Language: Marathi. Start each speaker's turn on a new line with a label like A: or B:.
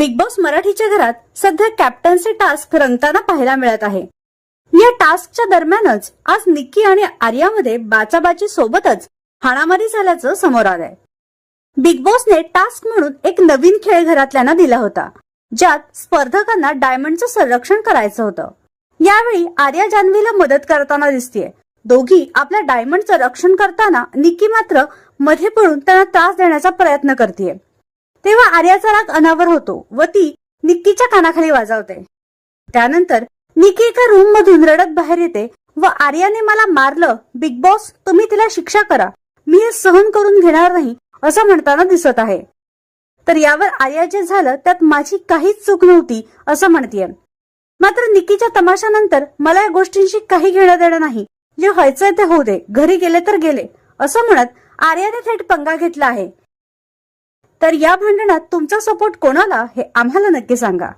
A: बिग बॉस मराठीच्या घरात सध्या कॅप्टन्सी टास्क रंगताना पाहायला मिळत आहे. या टास्कच्या दरम्यानच आज निक्की आणि आर्यामध्ये बाचाबाची सोबतच हाणामारी झाल्याचं समोर आलंय. बिग बॉसने टास्क म्हणून एक नवीन खेळ घरातल्यांना दिला होता ज्यात स्पर्धकांना डायमंडचं संरक्षण करायचं होतं. यावेळी आर्या जान्हवीला मदत करताना दिसतीये. दोघी आपल्या डायमंडचं रक्षण करताना निक्की मात्रमध्ये पडून त्यांना त्रास देण्याचा प्रयत्न करते तेव्हा आर्याचा राग अनावर होतो व ती निक्कीच्या कानाखाली वाजवते. त्यानंतर निकी एका रूम मधून रडत बाहेर येते व आर्याने मला मारलं बिग बॉस तुम्ही तिला शिक्षा करा. मी हे सहन करून घेणार नाही असं म्हणताना दिसत आहे. तर यावर आर्या जे झालं त्यात माझी काहीच चूक नव्हती असं म्हणतीये. मात्र निकीच्या तमाशानंतर मला या गोष्टींशी काही घेणं देणं नाही. जे व्हायचंय ते होऊ दे घरी गेले तर गेले असं म्हणत आर्याने थेट पंगा घेतला आहे. तर या भांडणात तुमचा सपोर्ट कोणाला हे आम्हाला नक्की सांगा.